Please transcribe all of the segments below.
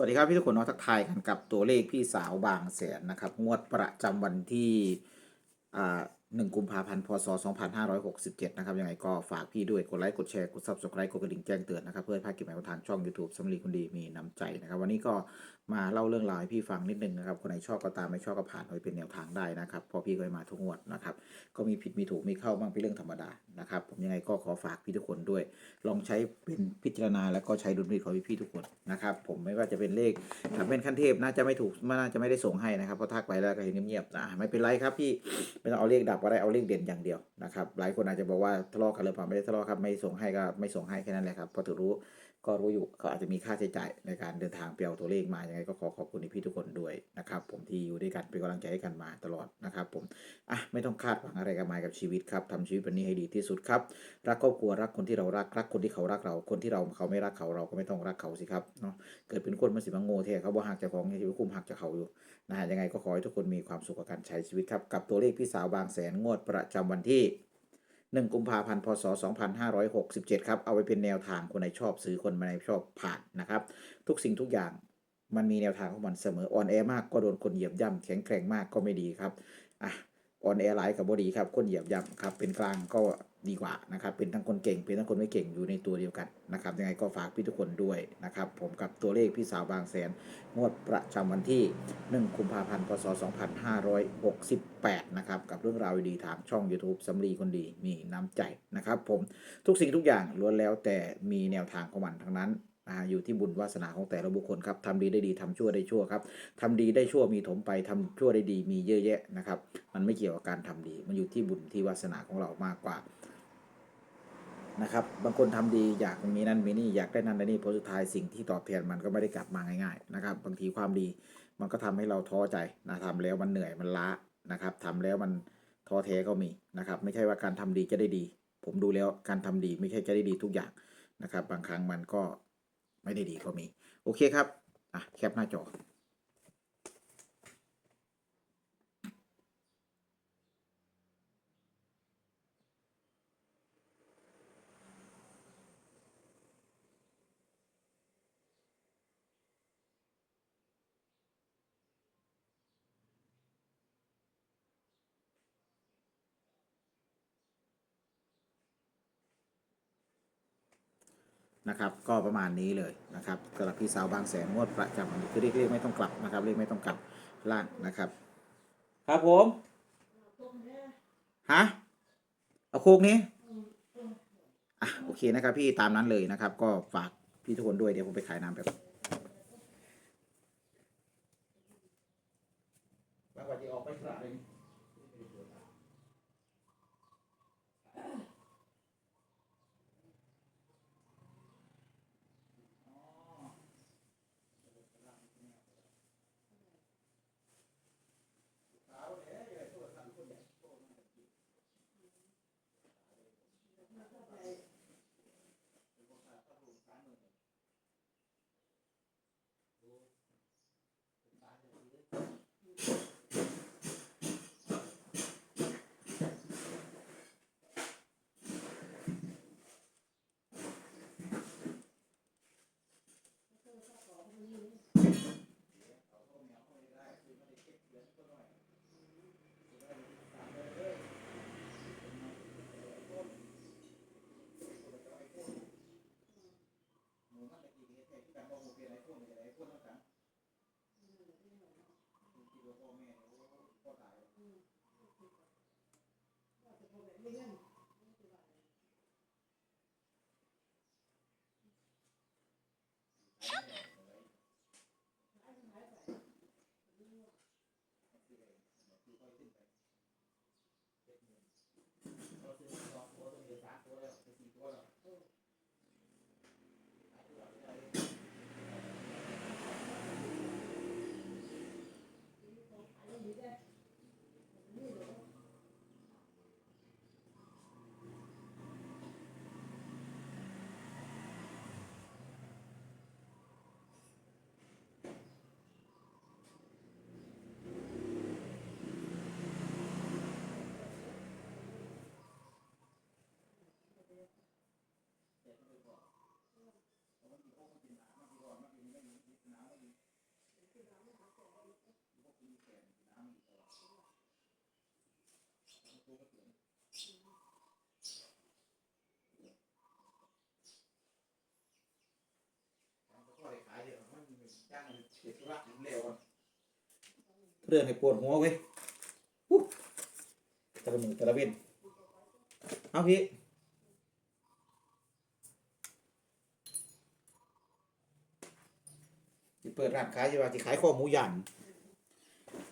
วัสดีครับพี่ทุกคนเนาทักทายกันกับตัวเลขพี่สาวบางแสนนะครับ งวดประจำวันที่ หนึ่งกุมภาพันธ์ พศ 2567 นะครับ ยังไงก็ฝากพี่ด้วย กดไลค์ กดแชร์ กด subscribe กดกระดิ่งแจ้งเตือนนะครับ เพื่อให้พลาดคลิปใหม่ของทางช่อง YouTube สำลีคนดีมีน้ำใจนะครับ วันนี้ก็มาเล่าเรื่องราวให้พี่ฟังนิดนึงนะครับ คนไหนชอบก็ตามไม่ชอบก็ผ่านไปเป็นแนวทางได้นะครับ พอพี่ก็มาทุกงวดนะครับ ก็มีผิดมีถูกมีเข้าบ้างเป็นเรื่องธรรมดานะครับ ผมยังไงก็ขอฝากพี่ทุกคนด้วย ลองใช้เป็นพิจารณาแล้วก็ใช้ดุลพินิจของพี่ทุกคนนะครับ ผมไม่ว่าจะเป็นเลขถ้าเป็นขั้นเทพน่าจะไม่ถูกน่าจะไม่ได้ส่งให้นะครับ เพราะทักไปแล้วก็เห็นเงียบๆนะไม่เป็นไรครับพี่ไม่ต้องเอาเลขดับก็ได้เอาเลขเด่นอย่างเดียวนะครับ หลายคนอาจจะบอกว่าทะเลาะกันหรือเปล่าไม่ได้ทะเลาะครับไม่ส่งให้ก็ไม่ส่งให้แค่นั้นแหละครับพอถือรู้ก็รู้อยู่เขาอาจจะมีค่าใช้จ่ายในการเดินทางไปเอาตัวเลขมายังไงก็ขอขอบคุณพี่ทุกคนด้วยนะครับ ผมที่อยู่ด้วยกันเป็นกำลังใจให้กันมาตลอดนะครับ ผมอะไม่ต้องคาดหวังอะไรกับมายกับชีวิตครับทำชีวิตวันนี้ให้ดีที่สุดครับรักครอบครัวรักคนที่เรารักรักคนที่เขารักเรา คนที่เราเขาไม่รักเขาเราก็ไม่ต้องรักเขาสิครับเนาะเกิดเป็นคนมาสิบังโง่แท้เขาบ่หักจากของชีวิตคุ้มหักจากเขาอยู่ นะฮะยังไงก็ขอให้ทุกคนมีความสุขกับการใช้ชีวิตครับ กับตัวเลขพี่สาวบางแสนงวดประจำวันที่ 1 กุมภาพันธ์พศ 2567 ครับ เอาไว้เป็นแนวทางคนไหนชอบซื้อคนไม่ชอบผ่านนะครับ ทุกสิ่งทุกอย่างมันมีแนวทางของมันเสมออ่อนแอมากก็โดนคนเหยียบย่ำแข็งแกร่งมากก็ไม่ดีครับอะออนแอร์ไลน์กับบดีครับคนเหยียบย่ำครับเป็นกลางก็ ดีกว่านะครับ เป็นทั้งคนเก่ง เป็นทั้งคนไม่เก่งอยู่ในตัวเดียวกันนะครับ ยังไงก็ฝากพี่ทุกคนด้วยนะครับ ผมกับตัวเลขพี่สาวบางแสน งวดประจำวันที่ 1 กุมภาพันธ์ พศ 2568 นะครับ กับเรื่องราวดีๆทางช่อง YouTube สำลีคนดีมีน้ำใจนะครับ ผมทุกสิ่งทุกอย่างล้วนแล้วแต่มีแนวทางของมันทั้งนั้นอยู่ที่บุญวาสนาของแต่ละบุคคลครับทำดีได้ดีทำชั่วได้ชั่วครับทำดีได้ชั่วมีถมไปทำชั่วได้ดีมีเยอะแยะนะครับ มันไม่เกี่ยวกับการทำดี มันอยู่ที่บุญที่วาสนาของเรามากกว่า นะครับ บางคนทำดีอยากมีนั่นมีนี่อยากได้นั่นได้นี่ผลสุดท้ายสิ่งที่ตอบแทนมันก็ไม่ได้กลับมาง่ายๆนะครับ บางทีความดีมันก็ทำให้เราท้อใจนะทำแล้วมันเหนื่อยมันล้านะครับทำแล้วมันท้อแท้ก็มีนะครับ ไม่ใช่ว่าการทำดีจะได้ดี ผมดูแล้วการทำดีไม่ใช่จะได้ดีทุกอย่างนะครับ บางครั้งมันก็ไม่ได้ดีก็มี โอเคครับอะแคปหน้าจอ นะครับ ก็ประมาณนี้เลยนะครับสำหรับพี่สาวบางแสนงวดประจำวันนี้คือเรียกเรียกไม่ต้องกลับนะครับเรียกไม่ต้องกลับล่างนะครับ ครับผมฮะเอาโคกนี้อะโอเคนะครับ พี่ตามนั้นเลยนะครับ ก็ฝากพี่ทุกคนด้วยเดี๋ยวผมไปขายน้ำแบบว่าจะออกไปสระเลย เเรื่องให้ปวดหัวเว้ยตะละมือตะละเว้นเอาพี่ที่เปิดร้านขายจะว่าที่ขายข้อหมูหยัน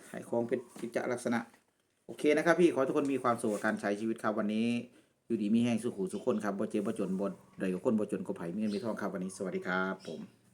ขายของเป็นกิจลักษณะ โอเคนะครับพี่ขอทุกคนมีความสุขกับการใช้ชีวิตครับวันนี้ อยู่ดีมีแห้งสุขุสุขคนครับบ่เจ็บบ่จนบ่ใดกับคนบ่จนก็ไผ่มีเงินมีทองครับวันนี้สวัสดีครับผม